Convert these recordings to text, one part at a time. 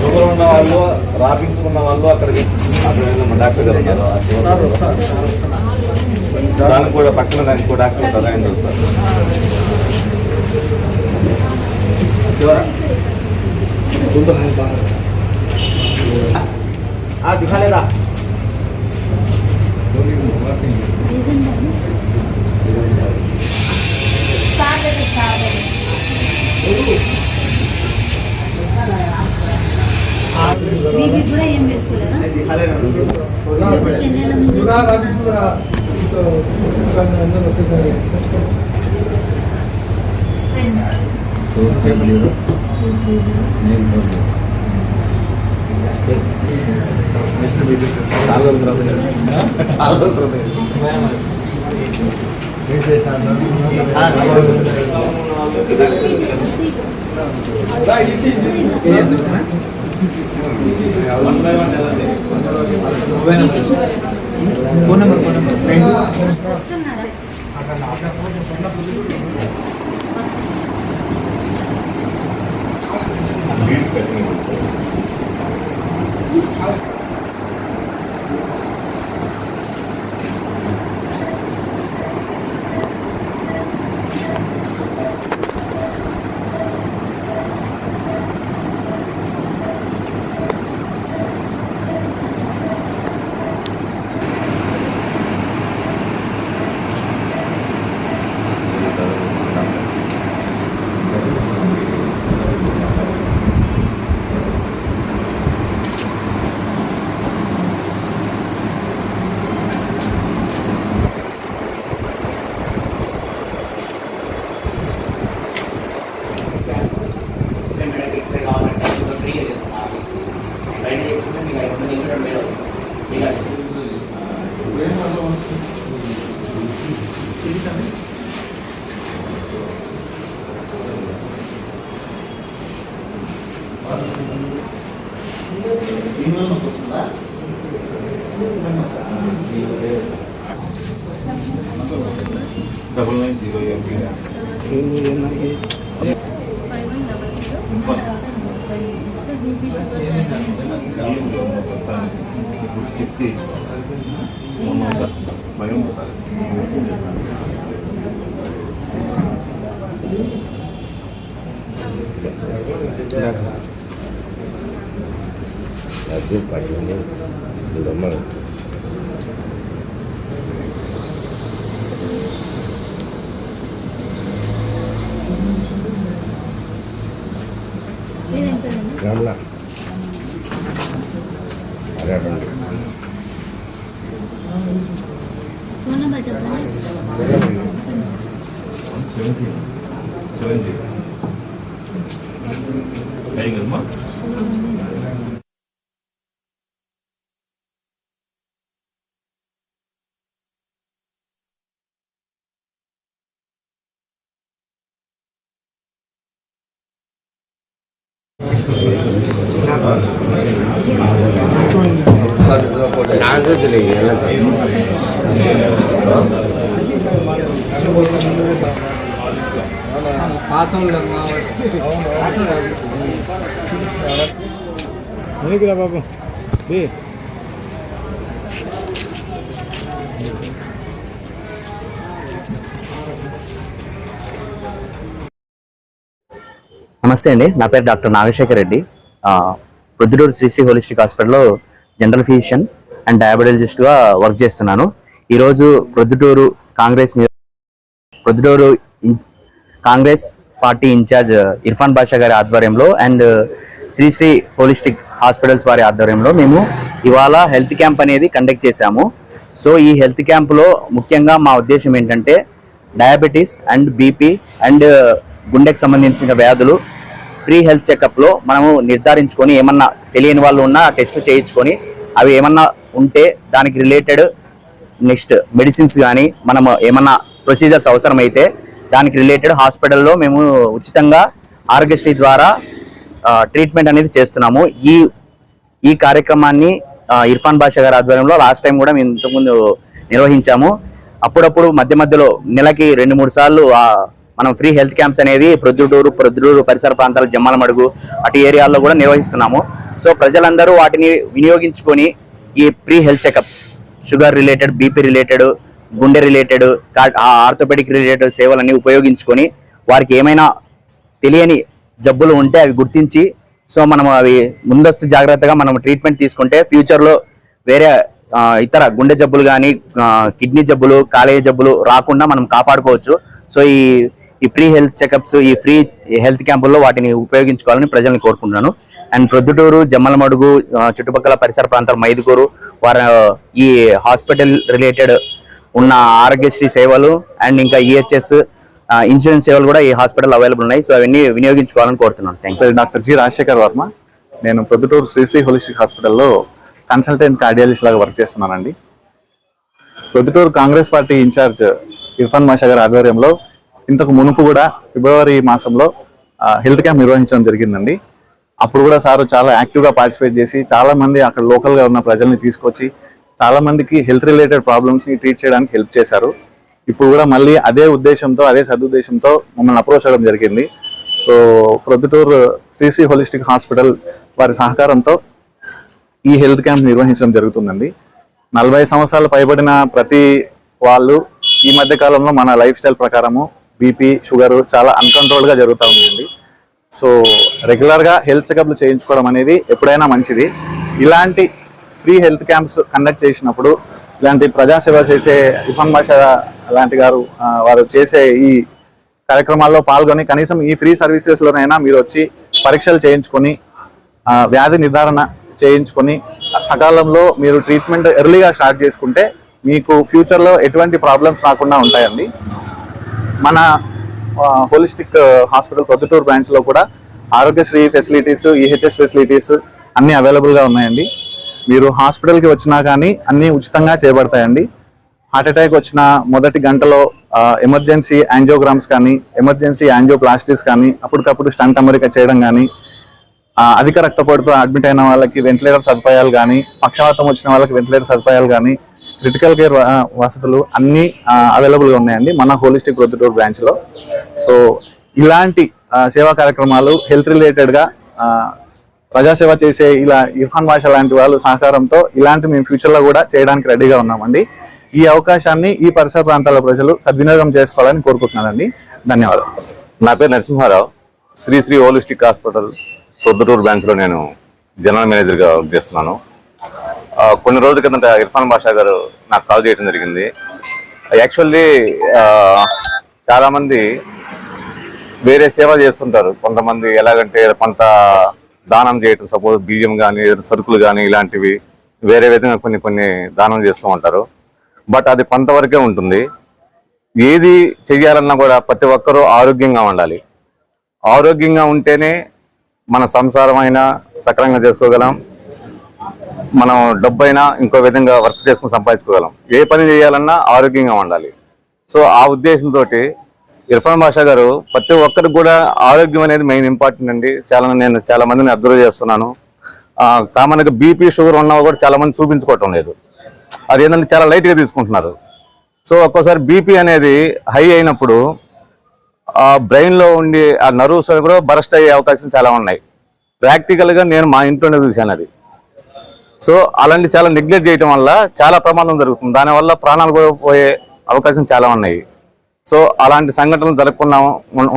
Sugar ఉన్న వాళ్ళు రాపించుకున్న వాళ్ళు అక్కడికి డాక్టర్ గారు ఉన్నారు దానికి కూడా పక్కన దానికి కూడా డాక్టర్ ఉంటారు ఆయన చూస్తారు దిఖాలేదా ఆ, దిగాలేదా బీపీ కూడా ఏం వేసుకోలేదా ఇప్పటికి ఎన్నేళ్ళ ముందు వేసుకున్నా? చాలా రోజుల తర్వాత చాలా రోజుల తర్వాత ఫోన్ నెంబర్ ఫోన్ నెంబర్ వస్తున్నారా Thank డబల్ నైన్ జీరో చెప్తే భయం అది పైన దూరమ్మ ఏదేం కదండి రామ్లా అరే రండి ఫోన్ నెంబర్ చెప్పండి సెవెంటీన్ చిరంజీవి టైగర్మా నాకు బే నమస్తే అండి. నా పేరు డాక్టర్ నాగశేఖర్ రెడ్డి. ఆ, ప్రొద్దుటూరు శ్రీశ్రీ హోలిస్టిక్ హాస్పిటల్లో జనరల్ ఫిజిషియన్. అండ్ డయాబెటాలజిస్ట్గా వర్క్ చేస్తున్నాను. ఈరోజు ప్రొద్దుటూరు కాంగ్రెస్ ప్రొద్దుటూరు కాంగ్రెస్ పార్టీ ఇన్ఛార్జ్ ఇర్ఫాన్ బాషా గారి ఆధ్వర్యంలో అండ్ శ్రీశ్రీ హోలిస్టిక్ హాస్పిటల్స్ వారి ఆధ్వర్యంలో మేము ఇవాళ హెల్త్ క్యాంప్ అనేది కండక్ట్ చేశాము. సో ఈ హెల్త్ క్యాంప్లో ముఖ్యంగా మా ఉద్దేశం ఏంటంటే డయాబెటీస్ అండ్ బీపీ అండ్ గుండెకి సంబంధించిన వ్యాధులు ప్రీ హెల్త్ చెకప్లో మనము నిర్ధారించుకొని ఏమన్నా తెలియని వాళ్ళు ఉన్నా టెస్ట్ చేయించుకొని అవి ఏమన్నా ఉంటే దానికి రిలేటెడ్ నెక్స్ట్ మెడిసిన్స్ కానీ మనం ఏమన్నా ప్రొసీజర్స్ అవసరమైతే దానికి రిలేటెడ్ హాస్పిటల్లో మేము ఉచితంగా ఆరోగ్యశ్రీ ద్వారా ట్రీట్మెంట్ అనేది చేస్తున్నాము. ఈ ఈ కార్యక్రమాన్ని ఇర్ఫాన్ బాషా గారి ఆధ్వర్యంలో లాస్ట్ టైం కూడా మేము ఇంతకుముందు నిర్వహించాము. అప్పుడప్పుడు మధ్య మధ్యలో నెలకి రెండు మూడు సార్లు మనం ఫ్రీ హెల్త్ క్యాంప్స్ అనేది ప్రొద్దుటూరు ప్రొద్దుటూరు పరిసర ప్రాంతాలు జమ్మలమడుగు అటు ఏరియాల్లో కూడా నిర్వహిస్తున్నాము. సో ప్రజలందరూ వాటిని వినియోగించుకొని ఈ pre health checkups sugar related BP related గుండె రిలేటెడ్ ఆర్థోపెడిక్ రిలేటెడ్ సేవలన్నీ ఉపయోగించుకొని వారికి ఏమైనా తెలియని జబ్బులు ఉంటే అవి గుర్తించి సో మనం అవి ముందస్తు జాగ్రత్తగా మనం ట్రీట్మెంట్ తీసుకుంటే ఫ్యూచర్లో వేరే ఇతర గుండె జబ్బులు కానీ కిడ్నీ జబ్బులు కాలేయ జబ్బులు రాకుండా మనం కాపాడుకోవచ్చు. సో ఈ ఈ ఫ్రీ హెల్త్ చెకప్స్ ఈ ఫ్రీ హెల్త్ క్యాంపుల్లో వాటిని ఉపయోగించుకోవాలని ప్రజలను కోరుకుంటున్నాను. అండ్ ప్రొద్దుటూరు జమ్మలమడుగు చుట్టుపక్కల పరిసర ప్రాంతాలు మైదుకూరు వారి ఈ హాస్పిటల్ రిలేటెడ్ ఉన్న ఆరోగ్యశ్రీ సేవలు అండ్ ఇంకా ఈహెచ్ఎస్ ఇన్సూరెన్స్ సేవలు కూడా ఈ హాస్పిటల్ అవైలబుల్ ఉన్నాయి. సో అవన్నీ వినియోగించుకోవాలని కోరుతున్నాను. Thank you doctor G Rajasekhar Varma. నేను ప్రొద్దుటూరు శ్రీశ్రీ హోలిస్టిక్ హాస్పిటల్లో కన్సల్టెంట్ కార్డియాలజిస్ట్ లాగా వర్క్ చేస్తున్నానండి. Proddatur Congress party incharge Irfan Masha గారి ఆధ్వర్యంలో ఇంతకు మునుపు కూడా ఫిబ్రవరి మాసంలో హెల్త్ క్యాంప్ నిర్వహించడం జరిగిందండి. అప్పుడు కూడా సార్ చాలా యాక్టివ్గా పార్టిసిపేట్ చేసి చాలా మంది అక్కడ లోకల్గా ఉన్న ప్రజల్ని తీసుకొచ్చి చాలా మందికి హెల్త్ రిలేటెడ్ ప్రాబ్లమ్స్ని ట్రీట్ చేయడానికి హెల్ప్ చేశారు. ఇప్పుడు కూడా మళ్ళీ అదే ఉద్దేశంతో అదే సదుద్దేశంతో మమ్మల్ని అప్రోచ్ అవ్వడం జరిగింది. So Proddatur Sri Sri holistic hospital వారి సహకారంతో ఈ హెల్త్ క్యాంప్ నిర్వహించడం జరుగుతుందండి. నలభై సంవత్సరాలు పైబడిన ప్రతి వాళ్ళు ఈ మధ్య కాలంలో మన లైఫ్ స్టైల్ ప్రకారము బీపీ షుగర్ చాలా అన్కంట్రోల్గా జరుగుతూ ఉందండి. సో రెగ్యులర్గా హెల్త్ చెకప్లు చేయించుకోవడం అనేది ఎప్పుడైనా మంచిది. ఇలాంటి ఫ్రీ హెల్త్ క్యాంప్స్ కండక్ట్ చేసినప్పుడు ఇలాంటి ప్రజాసేవ చేసే ఇఫాన్ భాష లాంటి గారు వారు చేసే ఈ కార్యక్రమాల్లో పాల్గొని కనీసం ఈ ఫ్రీ సర్వీసెస్లోనైనా మీరు వచ్చి పరీక్షలు చేయించుకొని వ్యాధి నిర్ధారణ చేయించుకొని సకాలంలో మీరు ట్రీట్మెంట్ ఎర్లీగా స్టార్ట్ చేసుకుంటే మీకు ఫ్యూచర్లో ఎటువంటి ప్రాబ్లమ్స్ రాకుండా ఉంటాయండి. మన హోలిస్టిక్ హాస్పిటల్ ప్రొద్దుటూరు బ్రాంచ్లో కూడా ఆరోగ్యశ్రీ ఫెసిలిటీస్ ఈహెచ్ఎస్ ఫెసిలిటీస్ అన్ని అవైలబుల్గా ఉన్నాయండి. మీరు హాస్పిటల్కి వచ్చినా కానీ అన్ని ఉచితంగా చేయబడతాయండి హార్ట్ అటాక్ వచ్చిన మొదటి గంటలో ఎమర్జెన్సీ యాంజియోగ్రామ్స్ కానీ ఎమర్జెన్సీ యాంజియోప్లాస్టిక్స్ కానీ అప్పటికప్పుడు స్టంట్ అమరిక చేయడం కానీ అధిక రక్తపోటుతో అడ్మిట్ అయిన వాళ్ళకి వెంటిలేటర్ సదుపాయాలు కానీ పక్షవాతం వచ్చిన వాళ్ళకి వెంటిలేటర్ సదుపాయాలు కానీ క్రిటికల్ కేర్ వసతులు అన్నీ అవైలబుల్గా ఉన్నాయండి మన హోలిస్టిక్ ప్రొద్దుటూరు బ్రాంచ్లో సో ఇలాంటి సేవా కార్యక్రమాలు హెల్త్ రిలేటెడ్గా ప్రజాసేవ చేసే ఇలా ఇర్ఫాన్ బాషా లాంటి వాళ్ళు సహకారంతో ఇలాంటి మేము ఫ్యూచర్లో కూడా చేయడానికి రెడీగా ఉన్నామండి. ఈ అవకాశాన్ని ఈ పరిసర ప్రాంతాల ప్రజలు సద్వినియోగం చేసుకోవాలని కోరుకుంటున్నానండి. ధన్యవాదాలు. నా పేరు నరసింహారావు. శ్రీశ్రీ హోలిస్టిక్ హాస్పిటల్ ప్రొద్దుటూరు బ్రాంచ్లో నేను జనరల్ మేనేజర్గా వర్క్ చేస్తున్నాను. కొన్ని రోజుల కిందట ఇర్ఫాన్ బాషా గారు నాకు కాల్ చేయడం జరిగింది. యాక్చువల్లీ చాలామంది వేరే సేవ చేస్తుంటారు. కొంతమంది ఎలాగంటే కొంత దానం చేయటం సపోజ్ బియ్యం కానీ సరుకులు కానీ ఇలాంటివి వేరే విధంగా కొన్ని కొన్ని దానం చేస్తూ ఉంటారు. బట్ అది కొంతవరకే ఉంటుంది. ఏది చెయ్యాలన్నా కూడా ప్రతి ఒక్కరూ ఆరోగ్యంగా ఉండాలి. ఆరోగ్యంగా ఉంటేనే మన సంసారం అయినా సక్రమంగా చేసుకోగలం. మనం డబ్బైనా ఇంకో విధంగా వర్క్ చేసుకుని సంపాదించుకోగలం. ఏ పని చేయాలన్నా ఆరోగ్యంగా ఉండాలి. సో ఆ ఉద్దేశంతో ఇర్ఫాన్ బాషా గారు ప్రతి ఒక్కరికి కూడా ఆరోగ్యం అనేది మెయిన్ ఇంపార్టెంట్ అండి. చాలా నేను చాలా మందిని అబ్జర్వ్ చేస్తున్నాను. కామన్గా బీపీ షుగర్ ఉన్నా కూడా చాలా మంది చూపించుకోవటం లేదు. అది ఏంటంటే చాలా లైట్గా తీసుకుంటున్నారు. సో ఒక్కోసారి బీపీ అనేది హై అయినప్పుడు ఆ బ్రెయిన్లో ఉండి ఆ నర్వ్స్ కూడా బరస్ట్ అయ్యే అవకాశం చాలా ఉన్నాయి. ప్రాక్టికల్గా నేను మా ఇంట్లోనే చూశాను అది. సో అలాంటి చాలా నెగ్లెక్ట్ చేయడం వల్ల చాలా ప్రమాదం జరుగుతుంది. దానివల్ల ప్రాణాలు కూడా పోయే అవకాశం చాలా ఉన్నాయి. సో అలాంటి సంఘటనలు జరగకుండా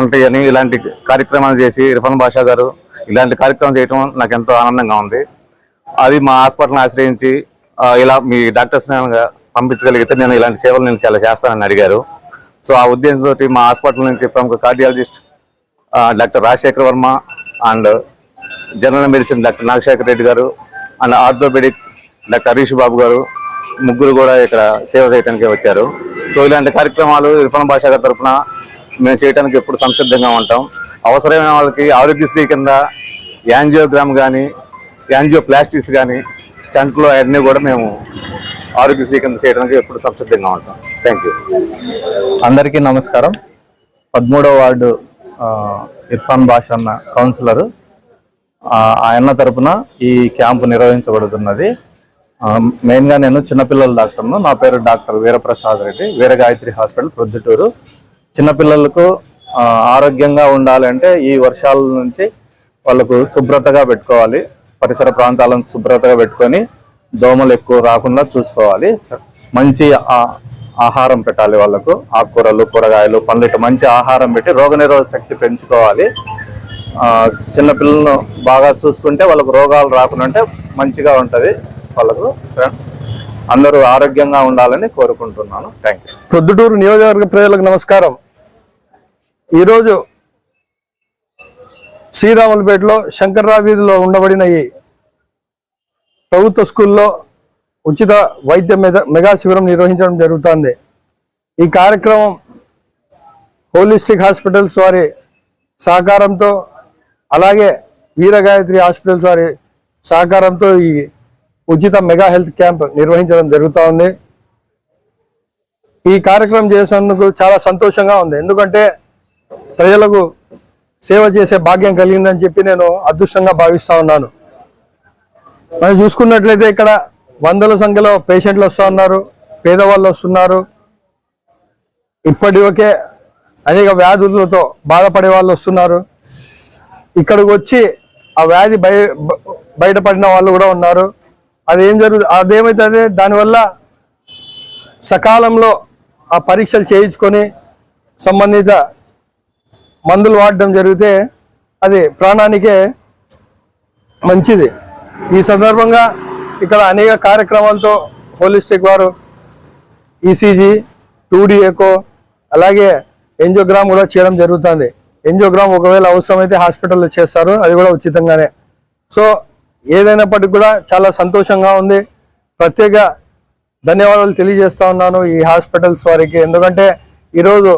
ఉంటాయని ఇలాంటి కార్యక్రమాలు చేసి ఇర్ఫాన్ బాషా గారు ఇలాంటి కార్యక్రమం చేయడం నాకు ఎంతో ఆనందంగా ఉంది. అది మా హాస్పిటల్ని ఆశ్రయించి ఇలా మీ డాక్టర్స్ పంపించగలిగితే నేను ఇలాంటి సేవలు నేను చాలా చేస్తానని అడిగారు. సో ఆ ఉద్దేశంతో మా హాస్పిటల్ నుంచి ప్రముఖ cardiologist doctor Rajasekhar Varma and general medicine doctor Nagasekhar Reddy గారు and orthopaedic doctor Harish Babu గారు ముగ్గురు కూడా ఇక్కడ సేవ చేయడానికి వచ్చారు. సో ఇలాంటి కార్యక్రమాలు ఇర్ఫాన్ భాషా గారి తరఫున మేము చేయడానికి ఎప్పుడు సంసిద్ధంగా ఉంటాం. అవసరమైన వాళ్ళకి ఆరోగ్యశ్రీ కింద యాంజియోగ్రామ్ కానీ యాంజియో ప్లాస్టిక్స్ కానీ స్టంట్లో అవన్నీ కూడా మేము ఆరోగ్యశ్రీ కింద చేయడానికి ఎప్పుడు సంసిద్ధంగా ఉంటాం. థ్యాంక్ యూ అందరికీ నమస్కారం. పదమూడవ వార్డు ఇర్ఫాన్ బాషా అన్న కౌన్సిలర్. ఆయన తరపున ఈ క్యాంపు నిర్వహించబడుతున్నది. మెయిన్గా నేను చిన్నపిల్లల డాక్టర్ను నా పేరు డాక్టర్ వీరప్రసాద్ రెడ్డి వీర గాయత్రి హాస్పిటల్ ప్రొద్దుటూరు. చిన్నపిల్లలకు ఆరోగ్యంగా ఉండాలంటే ఈ వర్షాల నుంచి వాళ్ళకు శుభ్రతగా పెట్టుకోవాలి. పరిసర ప్రాంతాలను శుభ్రతగా పెట్టుకొని దోమలు ఎక్కువ రాకుండా చూసుకోవాలి. మంచి ఆహారం పెట్టాలి వాళ్ళకు. ఆకుకూరలు కూరగాయలు పండ్లు మంచి ఆహారం పెట్టి రోగనిరోధక శక్తి పెంచుకోవాలి. చిన్నపిల్లలను బాగా చూసుకుంటే వాళ్ళకు రోగాలు రాకుండా ఉంటే మంచిగా ఉంటుంది వాళ్ళకు. అందరూ ఆరోగ్యంగా ఉండాలని కోరుకుంటున్నాను. థ్యాంక్ యూ ప్రొద్దుటూరు నియోజకవర్గ ప్రజలకు నమస్కారం. ఈరోజు శ్రీరాములపేటలో శంకర్రావు వీధిలో ఉండబడిన ఈ ప్రభుత్వ స్కూల్లో ఉచిత వైద్య మెగా శిబిరం నిర్వహించడం జరుగుతుంది. ఈ కార్యక్రమం హోలిస్టిక్ హాస్పిటల్స్ వారి సహకారంతో అలాగే వీరగాయత్రి హాస్పిటల్స్ వారి సహకారంతో ఈ ఉచిత మెగా హెల్త్ క్యాంప్ నిర్వహించడం జరుగుతూ ఉంది. ఈ కార్యక్రమం చేసినందుకు చాలా సంతోషంగా ఉంది. ఎందుకంటే ప్రజలకు సేవ చేసే భాగ్యం కలిగిందని చెప్పి నేను అదృష్టంగా భావిస్తూ ఉన్నాను. మనం చూసుకున్నట్లయితే ఇక్కడ వందల సంఖ్యలో పేషెంట్లు వస్తూ ఉన్నారు పేదవాళ్ళు వస్తున్నారు. ఇప్పటివకే అనేక వ్యాధులతో బాధపడే వాళ్ళు వస్తున్నారు. ఇక్కడికి వచ్చి ఆ వ్యాధి బయ బ- బయటపడిన వాళ్ళు కూడా ఉన్నారు. అదేం జరుగు అదేమైతుంది? దానివల్ల సకాలంలో ఆ పరీక్షలు చేయించుకొని సంబంధిత మందులు వాడడం జరిగితే అది ప్రాణానికే మంచిది. ఈ సందర్భంగా ఇక్కడ అనేక కార్యక్రమాలతో హోలిస్టిక్ వారు ఈసీజీ టూడీ ఎకో అలాగే ఎంజోగ్రామ్ కూడా చేయడం జరుగుతుంది. ఎంజియోగ్రామ్ ఒకవేళ అవసరమైతే హాస్పిటల్లో చేస్తారు. అది కూడా ఉచితంగానే. సో ఏదైనప్పటికీ కూడా చాలా సంతోషంగా ఉంది. ప్రత్యేక ధన్యవాదాలు తెలియజేస్తా ఉన్నాను ఈ హాస్పిటల్స్ వారికి. ఎందుకంటే ఈరోజు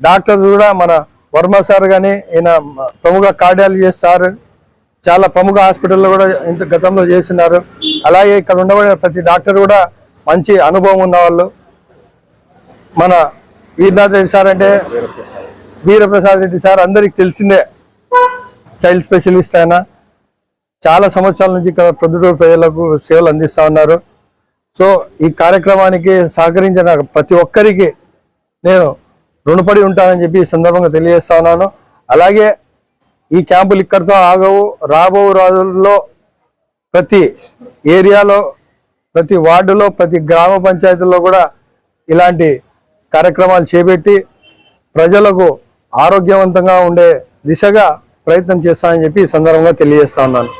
డాక్టర్స్ కూడా మన వర్మ సార్ కానీ ఈయన ప్రముఖ కార్డియాలజిస్ట్ సార్ చాలా ప్రముఖ హాస్పిటల్లో కూడా ఇంత గతంలో చేసినారు. అలాగే ఇక్కడ ఉండబడిన ప్రతి డాక్టర్ కూడా మంచి అనుభవం ఉన్నవాళ్ళు. మన వీరనాథ్ రెడ్డి సార్ అంటే వీరప్రసాద్ రెడ్డి సార్ అందరికి తెలిసిందే. చైల్డ్ స్పెషలిస్ట్ ఆయన. చాలా సంవత్సరాల నుంచి ఇక్కడ ప్రొద్దుటూరు ప్రజలకు సేవలు అందిస్తా ఉన్నారు. సో ఈ కార్యక్రమానికి సహకరించిన ప్రతి ఒక్కరికి నేను రుణపడి ఉంటానని చెప్పి ఈ సందర్భంగా తెలియజేస్తా ఉన్నాను. అలాగే ఈ క్యాంపులు ఇక్కడితో ఆగవు రాబో రోజుల్లో ప్రతి ఏరియాలో ప్రతి వార్డులో ప్రతి గ్రామ పంచాయతీల్లో కూడా ఇలాంటి కార్యక్రమాలు చేపట్టి ప్రజలకు ఆరోగ్యవంతంగా ఉండే దిశగా ప్రయత్నం చేస్తానని చెప్పి ఈ సందర్భంగా తెలియజేస్తా ఉన్నాను.